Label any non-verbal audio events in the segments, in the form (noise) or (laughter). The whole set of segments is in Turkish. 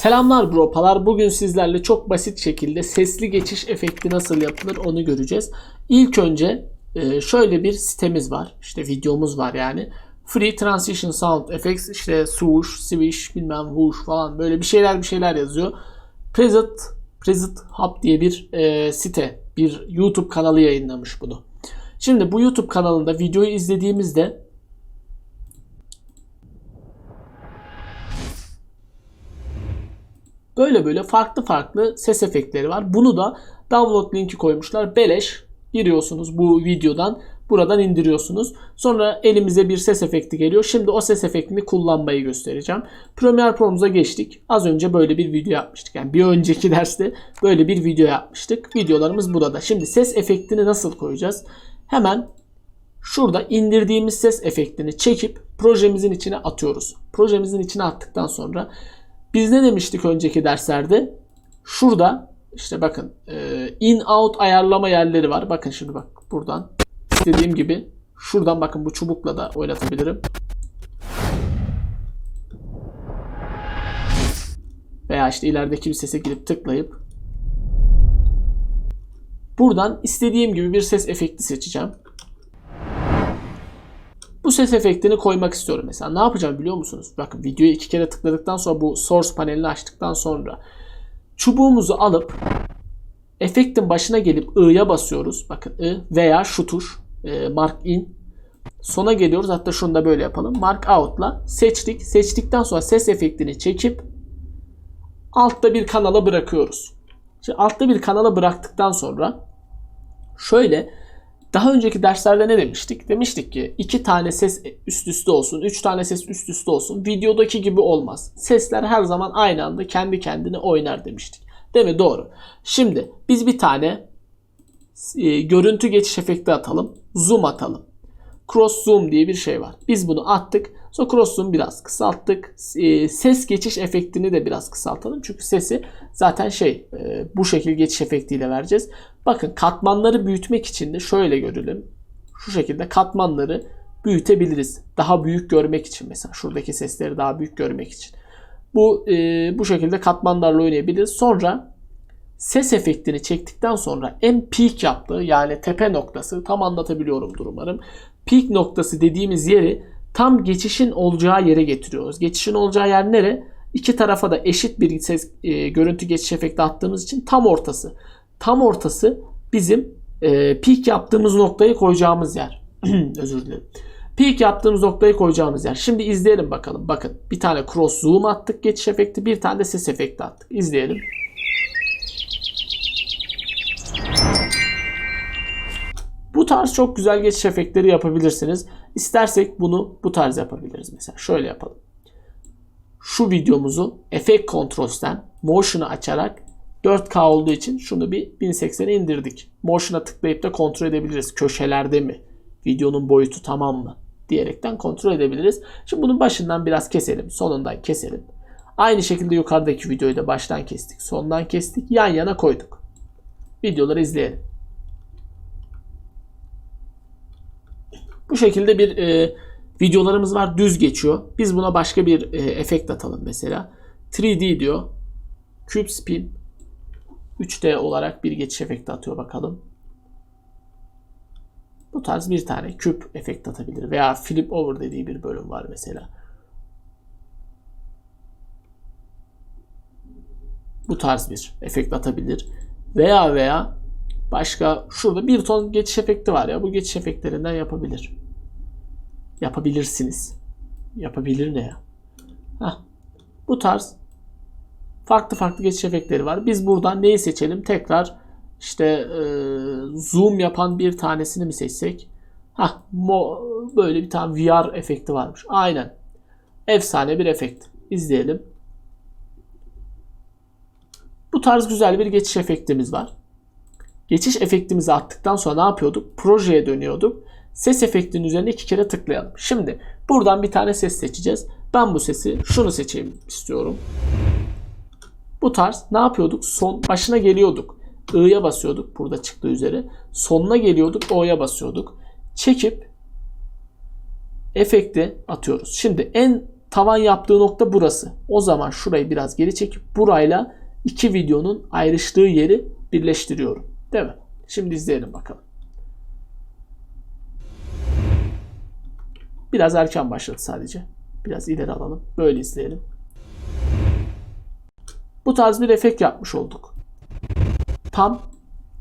Selamlar bropalar. Bugün sizlerle çok basit şekilde sesli geçiş efekti nasıl yapılır onu göreceğiz. İlk önce e, şöyle bir sitemiz var. İşte videomuz var yani. Free Transition Sound Effects işte swoosh, swish, bilmem whoosh falan böyle bir şeyler bir şeyler yazıyor. Preset, Preset Hub diye bir e, site, bir YouTube kanalı yayınlamış bunu. Şimdi bu YouTube kanalında videoyu izlediğimizde Böyle böyle farklı farklı ses efektleri var. Bunu da download linki koymuşlar. Beleş giriyorsunuz bu videodan. Buradan indiriyorsunuz. Sonra elimize bir ses efekti geliyor. Şimdi o ses efektini kullanmayı göstereceğim. Premiere Pro'muza geçtik. Az önce böyle bir video yapmıştık. Yani bir önceki (laughs) derste böyle bir video yapmıştık. Videolarımız burada. Şimdi ses efektini nasıl koyacağız? Hemen şurada indirdiğimiz ses efektini çekip projemizin içine atıyoruz. Projemizin içine attıktan sonra biz ne demiştik önceki derslerde? Şurada işte bakın e, in out ayarlama yerleri var. Bakın şimdi bak buradan istediğim gibi şuradan bakın bu çubukla da oynatabilirim. Veya işte ilerideki bir sese girip tıklayıp buradan istediğim gibi bir ses efekti seçeceğim. Bu ses efektini koymak istiyorum mesela. Ne yapacağım biliyor musunuz? Bakın videoyu iki kere tıkladıktan sonra bu source panelini açtıktan sonra çubuğumuzu alıp efektin başına gelip i'ya basıyoruz. Bakın i veya şu tuş e, mark in sona geliyoruz. Hatta şunu da böyle yapalım. Mark out'la seçtik. Seçtikten sonra ses efektini çekip altta bir kanala bırakıyoruz. Şimdi altta bir kanala bıraktıktan sonra şöyle daha önceki derslerde ne demiştik? Demiştik ki iki tane ses üst üste olsun, üç tane ses üst üste olsun. Videodaki gibi olmaz. Sesler her zaman aynı anda kendi kendine oynar demiştik. Değil mi? Doğru. Şimdi biz bir tane e, görüntü geçiş efekti atalım. Zoom atalım. Cross zoom diye bir şey var. Biz bunu attık. Zoom biraz kısalttık. E, ses geçiş efektini de biraz kısaltalım. Çünkü sesi zaten şey e, bu şekil geçiş efektiyle vereceğiz. Bakın katmanları büyütmek için de şöyle görelim. Şu şekilde katmanları büyütebiliriz. Daha büyük görmek için mesela şuradaki sesleri daha büyük görmek için. Bu e, bu şekilde katmanlarla oynayabiliriz. Sonra ses efektini çektikten sonra en peak yaptığı yani tepe noktası tam anlatabiliyorumdur umarım. Peak noktası dediğimiz yeri tam geçişin olacağı yere getiriyoruz. Geçişin olacağı yer nere? İki tarafa da eşit bir ses e, görüntü geçiş efekti attığımız için tam ortası. Tam ortası bizim e, peak yaptığımız noktayı koyacağımız yer. (clears throat) Özür dilerim. Peak yaptığımız noktayı koyacağımız yer. Şimdi izleyelim bakalım. Bakın bir tane cross zoom attık geçiş efekti. Bir tane de ses efekti attık. İzleyelim. Bu tarz çok güzel geçiş efektleri yapabilirsiniz. İstersek bunu bu tarz yapabiliriz mesela. Şöyle yapalım. Şu videomuzu Effect Controls'ten Motion'u açarak 4K olduğu için şunu bir 1080'e indirdik. Motion'a tıklayıp da kontrol edebiliriz. Köşelerde mi? Videonun boyutu tamam mı? Diyerekten kontrol edebiliriz. Şimdi bunun başından biraz keselim. Sonundan keselim. Aynı şekilde yukarıdaki videoyu da baştan kestik. Sondan kestik. Yan yana koyduk. Videoları izleyelim. Bu şekilde bir e, videolarımız var. Düz geçiyor. Biz buna başka bir e, efekt atalım mesela. 3D diyor. Cube Spin 3D olarak bir geçiş efekti atıyor bakalım. Bu tarz bir tane küp efekt atabilir. Veya flip over dediği bir bölüm var mesela. Bu tarz bir efekt atabilir. Veya veya başka şurada bir ton geçiş efekti var ya. Bu geçiş efektlerinden yapabilir. Yapabilirsiniz. Yapabilir ne ya? Heh. Bu tarz farklı farklı geçiş efektleri var. Biz buradan neyi seçelim? Tekrar işte e, zoom yapan bir tanesini mi seçsek? Ha, böyle bir tane VR efekti varmış. Aynen. Efsane bir efekt. İzleyelim. Bu tarz güzel bir geçiş efektimiz var. Geçiş efektimizi attıktan sonra ne yapıyorduk? Projeye dönüyorduk. Ses efektinin üzerine iki kere tıklayalım. Şimdi buradan bir tane ses seçeceğiz. Ben bu sesi şunu seçeyim istiyorum. Bu tarz ne yapıyorduk? Son başına geliyorduk. I'ya basıyorduk. Burada çıktı üzeri. Sonuna geliyorduk. O'ya basıyorduk. Çekip efekti atıyoruz. Şimdi en tavan yaptığı nokta burası. O zaman şurayı biraz geri çekip burayla iki videonun ayrıştığı yeri birleştiriyorum. Değil mi? Şimdi izleyelim bakalım. Biraz erken başladı sadece. Biraz ileri alalım. Böyle izleyelim. Bu tarz bir efekt yapmış olduk. Tam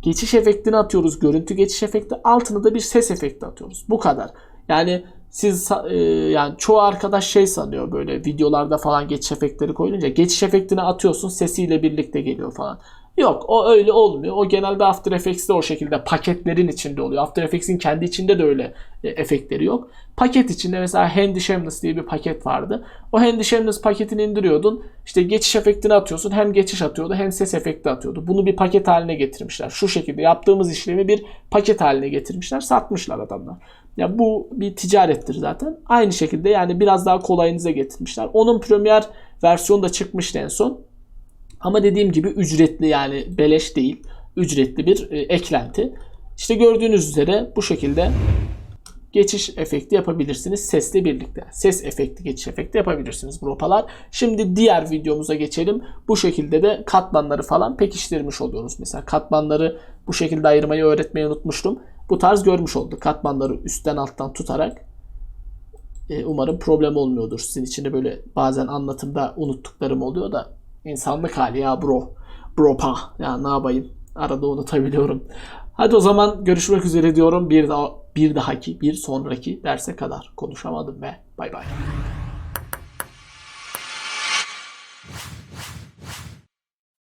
geçiş efektini atıyoruz. Görüntü geçiş efekti. Altına da bir ses efekti atıyoruz. Bu kadar. Yani siz e, yani çoğu arkadaş şey sanıyor böyle videolarda falan geçiş efektleri koyulunca geçiş efektini atıyorsun sesiyle birlikte geliyor falan. Yok o öyle olmuyor. O genelde After Effects'te o şekilde paketlerin içinde oluyor. After Effects'in kendi içinde de öyle e, efektleri yok. Paket içinde mesela Handy Shameless diye bir paket vardı. O Handy Shameless paketini indiriyordun. İşte geçiş efektini atıyorsun. Hem geçiş atıyordu hem ses efekti atıyordu. Bunu bir paket haline getirmişler. Şu şekilde yaptığımız işlemi bir paket haline getirmişler. Satmışlar adamlar. Ya bu bir ticarettir zaten. Aynı şekilde yani biraz daha kolayınıza getirmişler. Onun Premiere versiyonu da çıkmıştı en son. Ama dediğim gibi ücretli yani beleş değil. Ücretli bir e, eklenti. İşte gördüğünüz üzere bu şekilde geçiş efekti yapabilirsiniz sesle birlikte. Ses efekti, geçiş efekti yapabilirsiniz bu ropalar. Şimdi diğer videomuza geçelim. Bu şekilde de katmanları falan pekiştirmiş oluyoruz. Mesela katmanları bu şekilde ayırmayı öğretmeyi unutmuştum. Bu tarz görmüş olduk. Katmanları üstten alttan tutarak e, umarım problem olmuyordur. Sizin için de böyle bazen anlatımda unuttuklarım oluyor da insanlık hali ya bro. Bropa. Ya ne yapayım? Arada unutabiliyorum. Hadi o zaman görüşmek üzere diyorum. Bir daha bir dahaki, bir sonraki derse kadar konuşamadım ve bay bay.